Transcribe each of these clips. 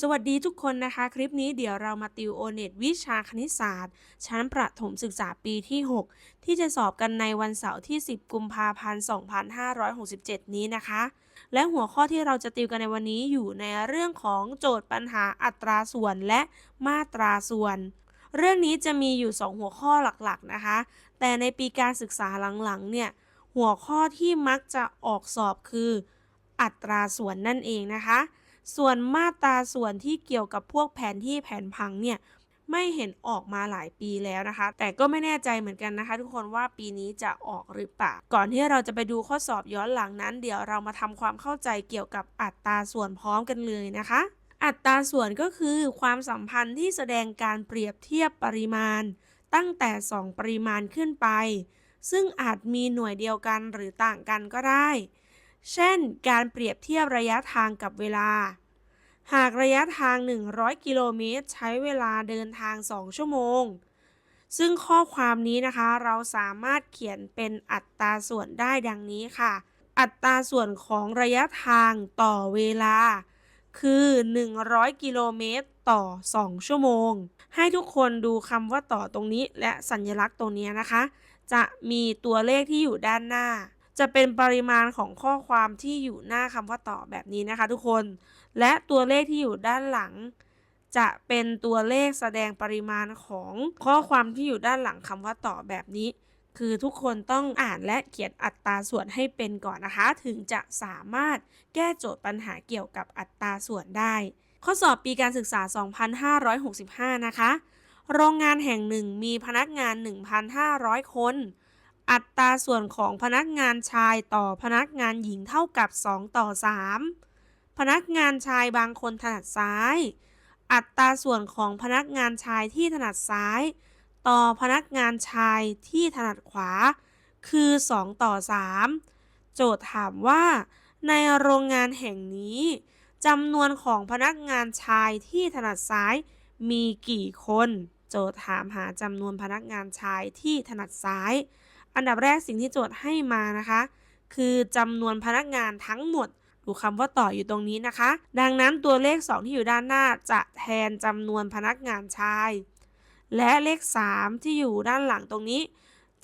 สวัสดีทุกคนนะคะ คลิปนี้เดี๋ยวเรามาติวโอเน็ตวิชาคณิตศาสตร์ ชั้นประถมศึกษาปีที่ 6 ที่จะสอบกันในวันเสาร์ที่ 10 กุมภาพันธ์ 2567 นี้นะคะ และหัวข้อที่เราจะติวกันในวันนี้อยู่ในเรื่องของโจทย์ปัญหาอัตราส่วนและมาตราส่วน เรื่องนี้จะมีอยู่ 2 หัวข้อหลักๆนะคะ แต่ในปีการศึกษาหลังๆเนี่ยหัวข้อที่มักจะออกสอบคือ อัตราส่วนนั่นเองนะคะ ส่วนมาตราส่วนที่เกี่ยวกับพวกแผนที่แผนพังเนี่ยไม่เห็นออกมาหลายปีแล้วนะคะ แต่ก็ไม่แน่ใจเหมือนกันนะคะ ทุกคนว่าปีนี้จะออกหรือเปล่า ก่อนที่เราจะไปดูข้อสอบย้อนหลังนั้น เดี๋ยวเรามาทำความเข้าใจเกี่ยวกับอัตราส่วนพร้อมกันเลยนะคะ อัตราส่วนก็คือความสัมพันธ์ที่แสดงการเปรียบเทียบปริมาณ ตั้งแต่ 2 ปริมาณขึ้นไป ซึ่งอาจมีหน่วยเดียวกันหรือต่างกันก็ได้ เช่น การเปรียบเทียบระยะทางกับเวลา หากระยะทาง 100 กิโลเมตร ใช้เวลาเดินทาง 2 ชั่วโมง ซึ่งข้อความนี้นะคะเราสามารถเขียนเป็นอัตราส่วนได้ดังนี้ค่ะ อัตราส่วนของระยะทางต่อเวลา คือ 100 กิโลเมตรต่อ 2 ชั่วโมง ให้ทุกคนดูคำว่าต่อตรงนี้ และสัญลักษณ์ตรงนี้นะคะ จะมีตัวเลขที่อยู่ด้านหน้า จะเป็นปริมาณของข้อความที่อยู่หน้าคำว่าต่อแบบนี้นะคะ ทุกคน และตัวเลขที่อยู่ด้านหลัง จะเป็นตัวเลขแสดงปริมาณของข้อความที่อยู่ด้านหลังคำว่าต่อแบบนี้ คือทุกคนต้องอ่านและเขียนอัตราส่วนให้เป็นก่อนนะคะ ถึงจะสามารถแก้โจทย์ปัญหาเกี่ยวกับอัตราส่วนได้ ข้อสอบปีการศึกษา 2565 นะคะ โรงงานแห่งหนึ่งมีพนักงาน 1,500 คน อัตราส่วนของพนักงานชายต่อพนักงานหญิงเท่ากับ 2 ต่อ 3 พนักงานชายบางคนถนัดซ้าย อัตราส่วนของพนักงานชายที่ถนัดซ้าย ต่อพนักงานชายที่ถนัดขวา คือ 2 ต่อ 3 โจทย์ถามว่า ในโรงงานแห่งนี้จำนวนของพนักงานชายที่ถนัดซ้ายมีกี่คน โจทย์ถามหาจำนวนพนักงานชายที่ถนัดซ้าย อันดับแรกสิ่งที่โจทย์ให้มานะคะ คือจำนวนพนักงานทั้งหมดดูคำว่าต่ออยู่ตรงนี้นะคะ ดังนั้นตัวเลข 2 ที่อยู่ด้านหน้าจะแทนจำนวนพนักงานชาย และเลข 3 ที่อยู่ด้านหลังตรงนี้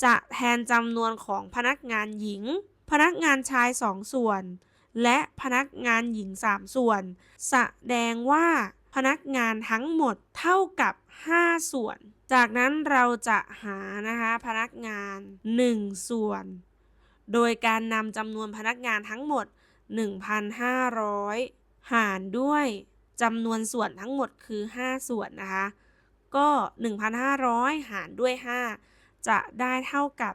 จะแทนจำนวนของพนักงานหญิง พนักงานชาย 2 ส่วน และพนักงานหญิง 3 ส่วน แสดงว่าพนักงานทั้งหมดเท่ากับ 5 ส่วน จากนั้นเราจะหานะคะพนักงาน 1 ส่วน โดยการนำจำนวนพนักงานทั้งหมด 1,500 หารด้วยจำนวนส่วนทั้งหมดคือ 5 ส่วนนะคะ ก็ 1,500 หารด้วย 5 จะได้เท่ากับ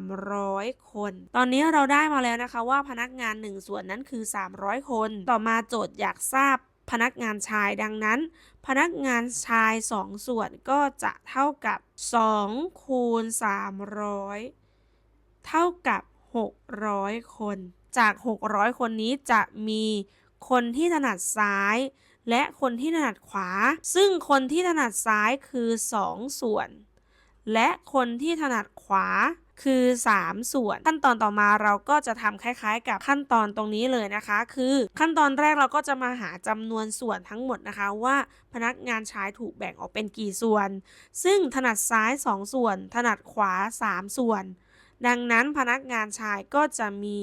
300 คน ตอนนี้เราได้มาแล้วนะคะว่าพนักงาน 1 ส่วนนั้นคือ 300 คน ต่อมาโจทย์อยากทราบ พนักงานชายดังนั้น พนักงานชาย 2 ส่วนก็จะเท่ากับ 2 คูณ 300 เท่ากับ 600 คน จาก 600 คนนี้จะมีคนที่ถนัดซ้าย และคนที่ถนัดขวา ซึ่งคนที่ถนัดซ้ายคือ 2 ส่วน และคนที่ถนัดขวา คือ 3 ส่วน ขั้นตอนต่อมาเราก็จะทำคล้ายๆ กับขั้นตอนตรงนี้เลยนะคะ คือขั้นตอนแรกเราก็จะมาหาจำนวนส่วนทั้งหมดนะคะ ว่าพนักงานชายถูกแบ่งออกเป็นกี่ส่วน ซึ่งถนัดซ้าย 2 ส่วน ถนัดขวา 3 ส่วน ดังนั้นพนักงานชายก็จะมี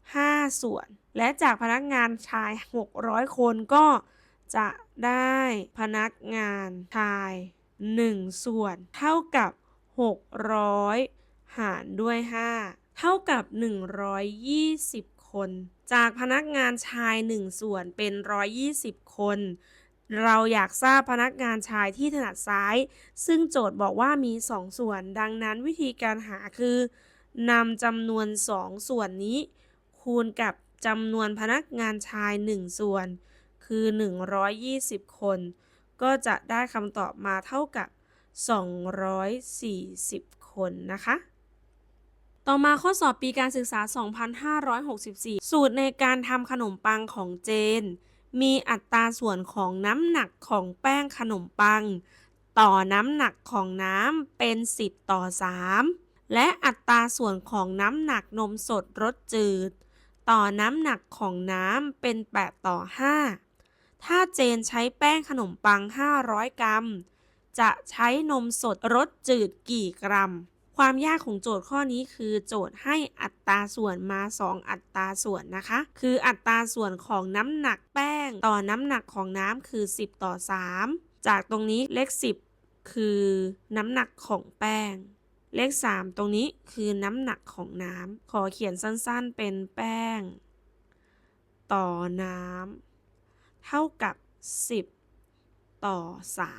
5 ส่วน และจากพนักงานชาย 600 คนก็จะได้พนักงานชาย 1 ส่วน เท่ากับ 600 หารด้วย 5 เท่ากับ 120 คน จากพนักงานชาย 1 ส่วนเป็น 120 คน เราอยากทราบพนักงานชายที่ถนัดซ้าย ซึ่งโจทย์บอกว่ามี 2 ส่วน ดังนั้นวิธีการหาคือนำจำนวน 2 ส่วนนี้ คูณกับจำนวนพนักงานชาย 1 ส่วน คือ 120 คน ก็จะได้คำตอบมาเท่ากับ 240 คนนะคะ ต่อมาข้อสอบปีการศึกษา 2564 สูตรในการทำขนมปังของเจน มีอัตราส่วนของน้ำหนักของแป้งขนมปัง ต่อน้ำหนักของน้ำเป็น 10 ต่อ 3 และอัตราส่วนของน้ำหนักนมสดรสจืด ต่อน้ำหนักของน้ำเป็น 8 ต่อ 5 ถ้าเจนใช้แป้งขนมปัง 500 กรัม จะใช้นมสดรสจืดกี่กรัม ความยากของโจทย์ข้อนี้คือโจทย์ให้อัตราส่วนมา 2 อัตราส่วนนะคะ คืออัตราส่วนของน้ำหนักแป้ง ต่อน้ำหนักของน้ำคือ 10 ต่อ 3 จากตรงนี้เลข 10 คือน้ำหนักของแป้ง เลข 3 ตรงนี้คือน้ำหนักของน้ำขอเขียนสั้นๆเป็นแป้ง ต่อน้ำเท่ากับ 10 ต่อ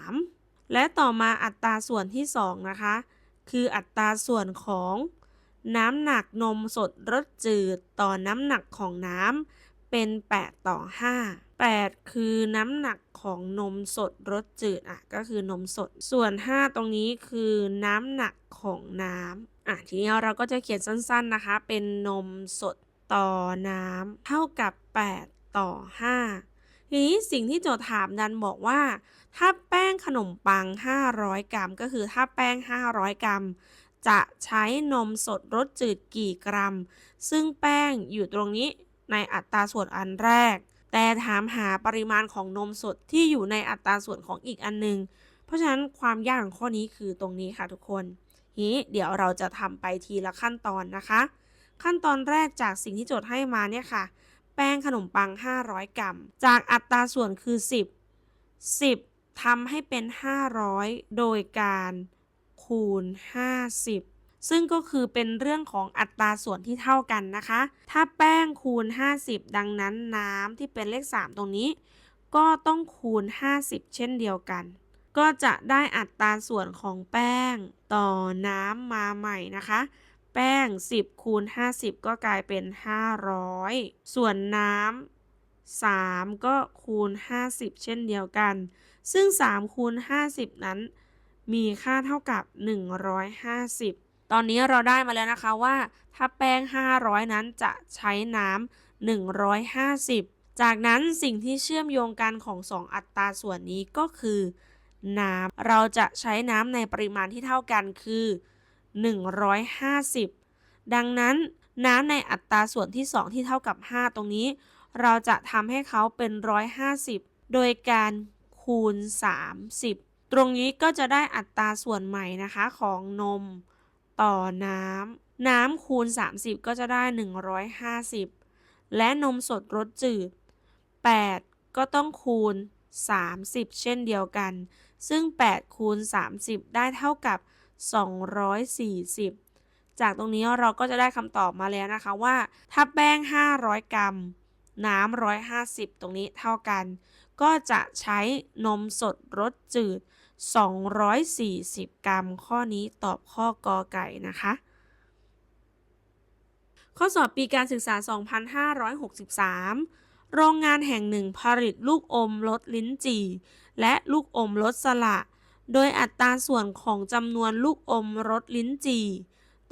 3 และต่อมาอัตราส่วนที่ 2 นะคะ คืออัตราส่วนของน้ำหนักนมสดรสจืดต่อน้ำหนักของน้ำเป็น 8 ต่อ 5 8 คือน้ำหนักของนมสดรสจืดอะก็คือนมสด ส่วน 5 ตรงนี้คือน้ำหนักของน้ำอะทีนี้เราก็จะเขียนสั้นๆนะคะ เป็นนมสดต่อน้ำเท่ากับ 8 ต่อ 5 ทีนี้สิ่งที่โจทย์ถามดันบอกว่า ถ้าแป้งขนมปัง 500 กรัม ก็คือถ้าแป้ง 500 กรัม จะใช้นมสดรสจืดกี่กรัม ซึ่งแป้งอยู่ตรงนี้ในอัตราส่วนอันแรก แต่ถามหาปริมาณของนมสดที่อยู่ในอัตราส่วนของอีกอันหนึง เพราะฉะนั้นความยากของข้อนี้คือตรงนี้ค่ะทุกคนนี้เดี๋ยวเราจะทำไปทีละขั้นตอนนะคะ ขั้นตอนแรกจากสิ่งที่โจทย์ให้มาเนี่ยค่ะ แป้งขนมปัง 500 กรัม จากอัตราส่วนคือ 10 10 ทำให้เป็น 500 โดยการคูณ 50 ซึ่งก็คือเป็นเรื่องของอัตราส่วนที่เท่ากันนะคะ ถ้าแป้งคูณ 50 ดังนั้นน้ำที่เป็นเลข 3 ตรงนี้ ก็ต้องคูณ 50 เช่นเดียวกัน ก็จะได้อัตราส่วนของแป้งต่อน้ำมาใหม่นะคะ แป้ง 10 คูณ 50 ก็กลายเป็น 500 ส่วนน้ำ3 ก็คูณ 50 เช่นเดียวกัน ซึ่ง3คูณ50 นั้น มีค่าเท่ากับ 150 ตอนนี้เราได้มาแล้วนะคะว่า ถ้าแป้ง 500 นั้นจะใช้น้ำ150 จากนั้นสิ่งที่เชื่อมโยงกันของ 2 อัตราส่วนนี้ก็คือ น้ำ เราจะใช้น้ำในปริมาณที่เท่ากันคือ 150 ดังนั้นน้ำในอัตราส่วนที่ 2 ที่เท่ากับ 5 ตรงนี้ เราจะทำให้เขาเป็น 150 โดยการ คูณ 30 ตรงนี้ก็จะได้อัตราส่วนใหม่นะคะของนมต่อน้ำน้ำคูณ 30 ก็จะได้ 150 และนมสดรสจืด 8 ก็ต้องคูณ 30 เช่นเดียวกัน ซึ่ง 8 คูณ 30 ได้เท่ากับ 240 จากตรงนี้เราก็จะได้คำตอบมาแล้วนะคะว่า ถ้าแป้ง 500 กรัม น้ำ150 ตรงนี้เท่ากัน ก็จะใช้นมสดรสจืด 240 กรัม ข้อนี้ตอบข้อกอไก่นะคะ ข้อสอบปีการศึกษา 2563 โรงงานแห่งหนึ่งผลิตลูกอมรสลิ้นจี่ และลูกอมรสสละ โดยอัตราส่วนของจำนวนลูกอมรสลิ้นจี่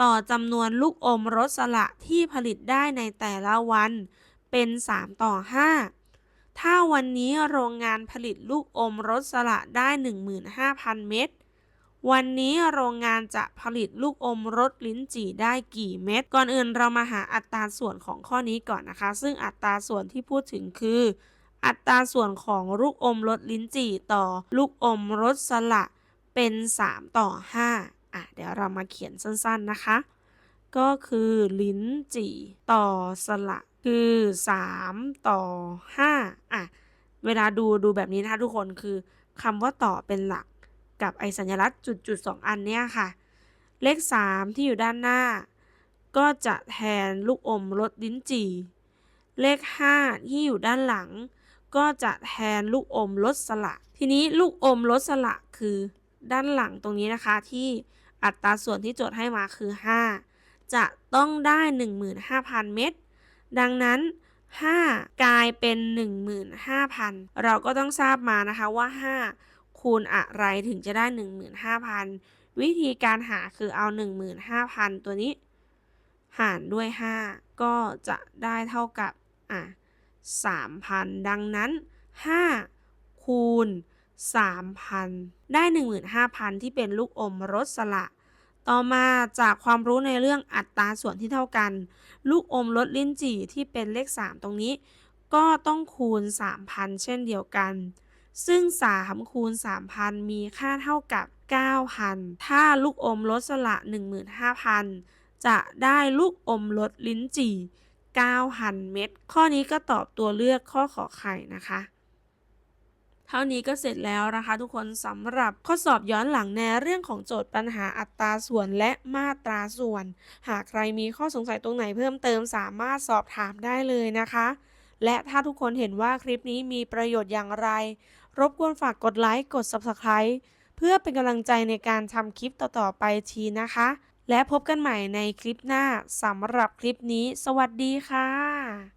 ต่อจำนวนลูกอมรสสละที่ผลิตได้ในแต่ละวันเป็น 3 ต่อ 5 ถ้าวันนี้โรงงานผลิตลูกอมรสสละได้ 15,000 เม็ด วันนี้โรงงานจะผลิตลูกอมรสลิ้นจี่ได้กี่เม็ด ก่อนอื่นเรามาหาอัตราส่วนของข้อนี้ก่อนนะคะ ซึ่งอัตราส่วนที่พูดถึงคือ อัตราส่วนของลูกอมรสลิ้นจี่ต่อลูกอมรสสละเป็น 3 ต่อ 5 อะ เดี๋ยวเรามาเขียนสั้นๆนะคะ ก็คือลิ้นจี่ต่อสละ คือ 3 ต่อ 5 อะ เวลาดูดูแบบนี้นะคะทุกคนคือคำว่าต่อเป็นหลักกับไอสัญลักษณ์จุดๆ2อันเนี้ยค่ะ เลข 3 ที่อยู่ด้านหน้า ก็จะแทนลูกอมรสลิ้นจี่ เลข 5 ที่อยู่ด้านหลัง ก็จะแทนลูกอมรสสละ ทีนี้ลูกอมรสสละคือด้านหลังตรงนี้นะคะที่อัตราส่วนที่โจทย์ให้มาคือ 5 จะต้องได้ 15,000 เม็ด ดังนั้น 5 กลายเป็น 15,000 เราก็ต้องทราบมานะคะว่า 5 คูณอะไรถึงจะได้ 15,000 วิธีการหาคือเอา 15,000 ตัวนี้ หารด้วย 5 ก็จะได้เท่ากับอะ3,000 ดังนั้น 5 คูณ3,000 ได้ 15,000 ที่เป็นลูกอมรสสละ ต่อมาจากความรู้ในเรื่องอัตราส่วนที่เท่ากัน ลูกอมรสลิ้นจี่ที่เป็นเลข 3 ตรงนี้ ก็ต้องคูณ 3,000 เช่นเดียวกัน ซึ่ง 3 คูณ 3,000 มีค่าเท่ากับ 9,000 ถ้าลูกอมลดสละ 15,000 จะได้ลูกอมลดลิ้นจี่9,000 เม็ดข้อนี้ก็ตอบตัวเลือกข้อขอไข่นะคะ เท่านี้ก็เสร็จแล้วนะคะ ทุกคนสำหรับข้อสอบย้อนหลังในเรื่องของโจทย์ปัญหาอัตราส่วนและมาตราส่วน หากใครมีข้อสงสัยตรงไหนเพิ่มเติมสามารถสอบถามได้เลยนะคะ และถ้าทุกคนเห็นว่าคลิปนี้มีประโยชน์อย่างไร รบกวนฝากกดไลค์กด Subscribe เพื่อเป็นกำลังใจในการทำคลิปต่อๆไปทีนะคะ และพบกันใหม่ในคลิปหน้าสำหรับคลิปนี้ สวัสดีค่ะ